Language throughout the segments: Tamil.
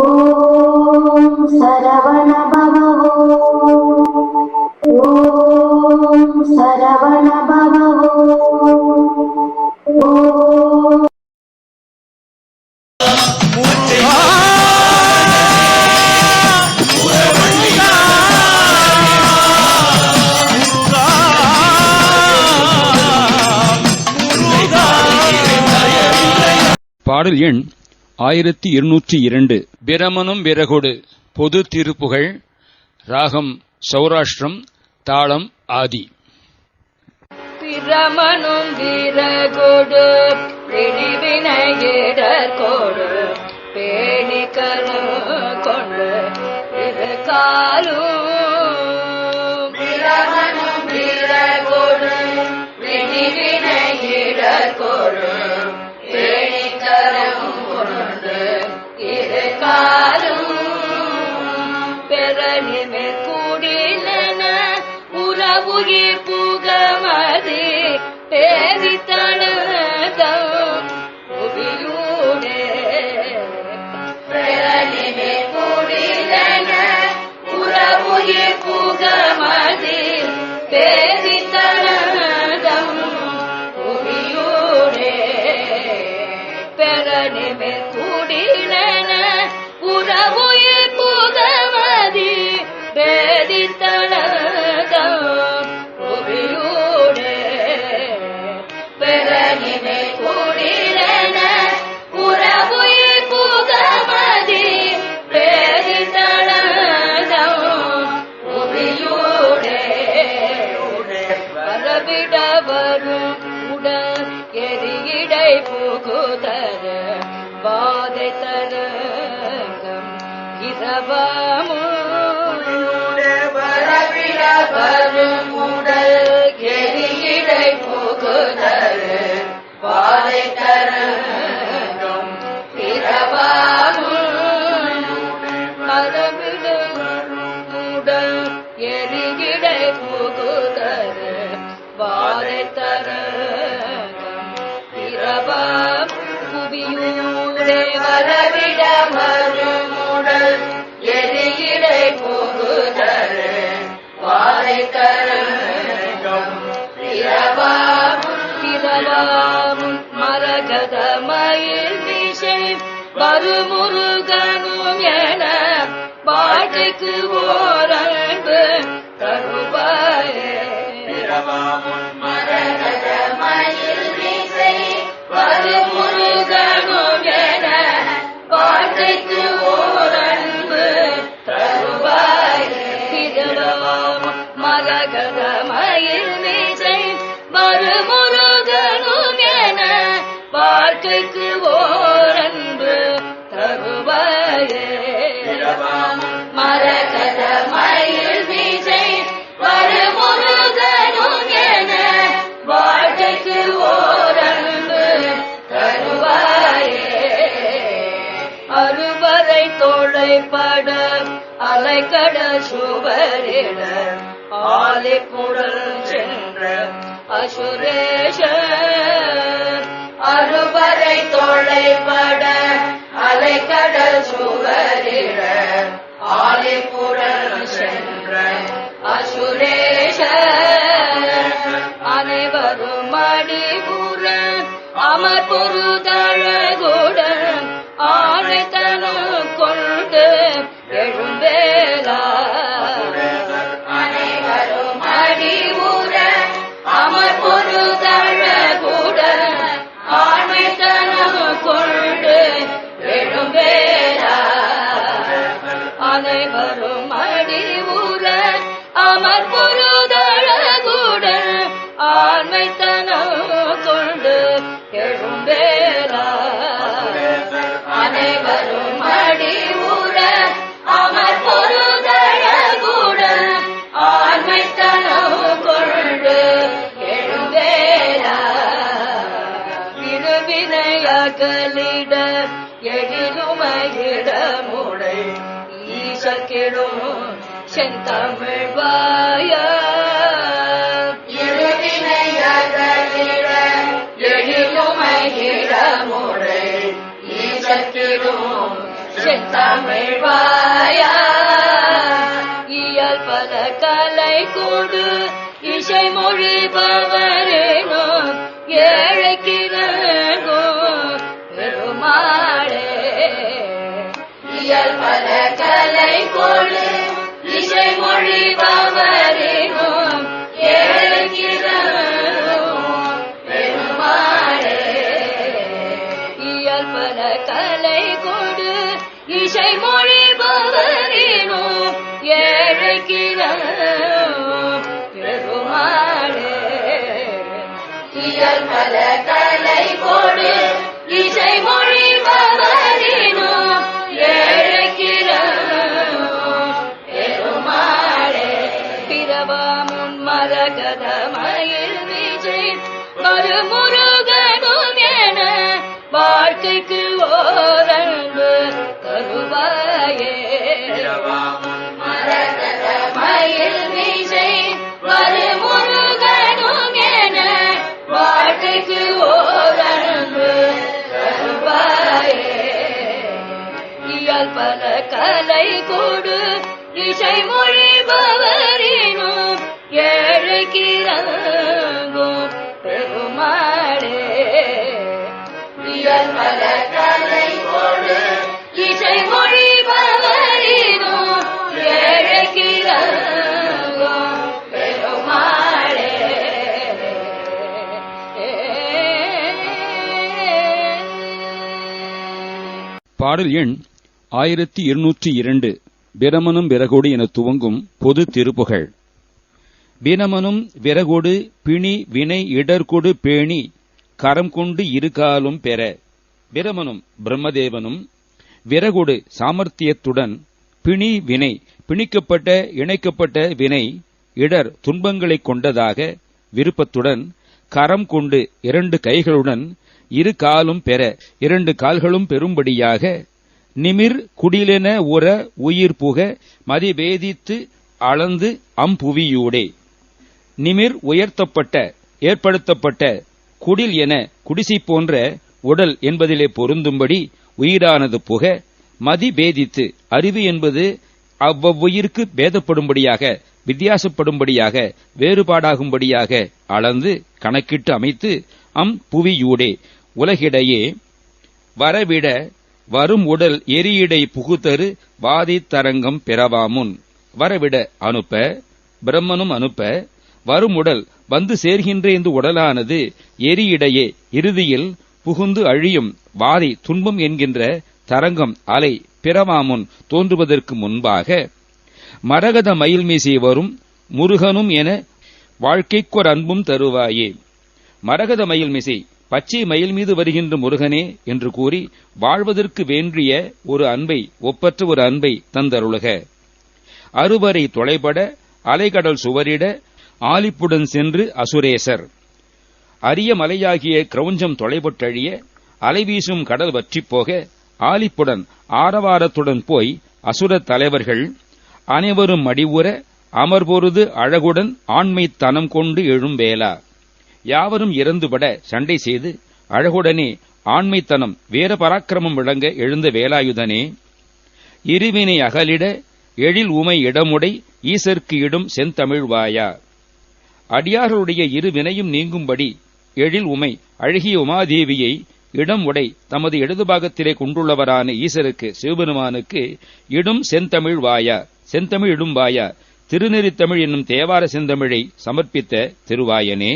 ஓம் சரவண பாடல் எண் ஆயிரத்தி இருநூற்றி இரண்டு. பிரமனும் விறகொடு பொது திருப்புகழ் ராகம் சௌராஷ்டிரம் தாளம் ஆதி. பிரமனும் விறகொடு பிடிவினையிடர் கொடு பேணி கரு கொண்டு இருக்காலும் உறவுயிர் புகமதி பேரித்தனதம் புவியூடே. பெறனிமே வரும் உடல் எரியிடை புகுதர. வாதை தரங்கம் இரவாமுட வரவிட வரும். மறுமுடல் எரிகிடை புகுதர வாரை தரகம் இரவாம் வருமுருகனும் என பாட்டுக்கு வாழ்க்கைக்கு ஓரன்பு தருவாயே மரகத மயில் வீசை வருமுருகனும் என வாழ்க்கைக்கு ஓரன்பு தருவாயே அறுவரை தோழைப்பட அலைக்கட சுவரிட ஆலை குடல் சென்ற அசுரேஷ தோழைப்பட அலைக்கடல் சுவரிட ஆலைப்புடன் சென்ற அசுரேஷ அனைவரும் அடிபுற அமர் பொருதழகோ ஆண்மைத்தனம் கொண்டு எழும்பேலா அனைவரும் அடிவுற அமர் பொருதழகுடன் ஆண்மைத்தனம் கொண்டு எழும்பேலா இருவினையகலிட எழிலுமயிடமுடை ஈசக்கிடும் செந்தமிழ் செந்தமிழ்வாயா இயல் பல கலை கொடு இசை மொழிபவரேனோ ஏழைக்கிறோ பெருமாளே. இயல் பல கலை கொடு இசை மொழிபவரேனோ இயல் பல கலை கொடு இசை மொழிபவரேனோ ஏழைக்கிறோ பெருமாளே பிரபமுன் மரகத மயில் விஜய் என வாழ்க்கைக்கு ஓரன்பு தருவாயே. மரகத வாழ்க்கைக்கு ஓரன்பு இயல் பல கலை கொடு இசை மொழிபவரினும் ஏழைக்கிறங்கும் பெருமாளே இயல் பல கலை கொடு இசை பாடல் எண் ஆயிரத்தி இருநூற்றி இரண்டு. பிரமனும் விறகோடு என துவங்கும் பொது திருப்புகழ். பிரமனும் விறகோடு பிணி வினை இடர்கொடு பேணி கரம் கொண்டு இருகாலும் பெற. பிரமனும் பிரம்மதேவனும் விறகொடு சாமர்த்தியத்துடன் பிணி வினை பிணிக்கப்பட்ட இணைக்கப்பட்ட வினை இடர் துன்பங்களைக் கொண்டதாக விருப்பத்துடன் கரம் கொண்டு இரண்டு கைகளுடன் இரு காலும் பெற இரண்டு கால்களும் பெறும்படியாக நிமிர் குடிலென உற உயிர் புக மதிபேதித்து அளந்து அம்புவியூடே. நிமிர் உயர்த்தப்பட்ட ஏற்படுத்தப்பட்ட குடில் என குடிசை போன்ற உடல் என்பதிலே பொருந்தும்படி உயிரானது புக மதி பேதித்து அறிவு என்பது அவ்வவ்வுயிருக்கு பேதப்படும்படியாக வித்தியாசப்படும்படியாக வேறுபாடாகும்படியாக அளந்து கணக்கிட்டு அமைத்து அம் புவியூடே உலகிடையே வரவிட வரும் உடல் எரியிடை புகுதரு வாதித்தரங்கம் பிறவாமுன். வரவிட அனுப்ப பிரம்மனும் அனுப்ப வரும் உடல் வந்து சேர்கின்ற இந்த உடலானது எரியிடையே இறுதியில் புகுந்து அழியும் வாதி துன்பம் என்கின்ற தரங்கம் அலை பிறவாமுன் தோன்றுவதற்கு முன்பாக மரகத மயில்மிசை வரும் முருகனும் என வாழ்க்கைக்கொர் அன்பும் தருவாயே. மரகத மயில் மிசை பச்சை மயில் மீது வருகின்ற முருகனே என்று கூறி வாழ்வதற்கு வேண்டிய ஒரு அன்பை ஒப்பற்ற ஒரு அன்பை தந்தருளுக. அறுவரை தொலைபட அலைகடல் சுவரிட ஆலிப்புடன் சென்று அசுரேசர். அரிய மலையாகிய கிரௌஞ்சம் தொலைபட்டழிய அலைவீசும் கடல் வற்றிப் போக ஆலிப்புடன் ஆரவாரத்துடன் போய் அசுர தலைவர்கள் அனைவரும் மடிவுற அமர்பொருது அழகுடன் ஆண்மைத்தனம் கொண்டு எழும் வேளா யாவரும் இறந்துபட சண்டை செய்து அழகுடனே ஆண்மைத்தனம் வேற பராக்கிரமம் விளங்க எழுந்த வேலாயுதனே இருவினை அகலிட எழில் உமை இடமுடை ஈசர்க்கு இடும் செந்தமிழ்வாயா அடியார்களுடைய இரு வினையும் நீங்கும்படி எழில் உமை அழகிய உமாதேவியை இடம் உடை தமது இடது பாகத்திலே கொண்டுள்ளவரான ஈசருக்கு சிவபெருமானுக்கு இடும் செந்தமிழ் வாயா செந்தமிழ் இடும் வாயா. திருநெறித்தமிழ் என்னும் தேவார செந்தமிழை சமர்ப்பித்த திருவாயனே.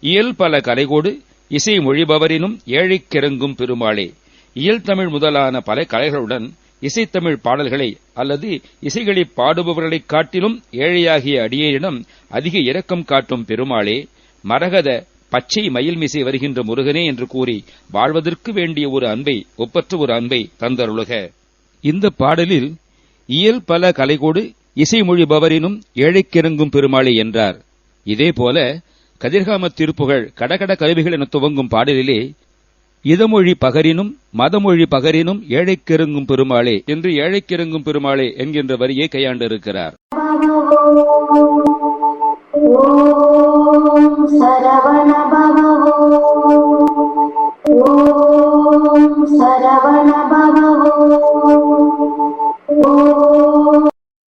இயல் பல கலைகோடு இசை மொழிபவரினும் ஏழைக்கிறங்கும் பெருமாளே. இயல் தமிழ் முதலான பல கலைகளுடன் இசைத்தமிழ் பாடல்களை அல்லது இசைகளை பாடுபவர்களைக் காட்டிலும் ஏழையாகிய அடியேனிடம் அதிக இரக்கம் காட்டும் பெருமாளே. மரகத பச்சை மயில் மிசை வருகின்ற முருகனே என்று கூறி வாழ்வதற்கு வேண்டிய ஒரு அன்பை ஒப்பற்ற ஒரு அன்பை தந்தருளுக. இந்த பாடலில் இயல் பல கலைகோடு இசை மொழிபவரினும் ஏழைக்கிறங்கும் பெருமாளே என்றார். இதேபோல கதிர்காம திருப்புகழ் கடகட கருவிகள் என துவங்கும் பாடலிலே இதமொழி பகரினும் மதமொழி பகரினும் ஏழைக்கிறங்கும் பெருமாளே என்று ஏழைக்கிறங்கும் பெருமாளே என்கின்ற வரியை கையாண்டிருக்கிறார். சரவண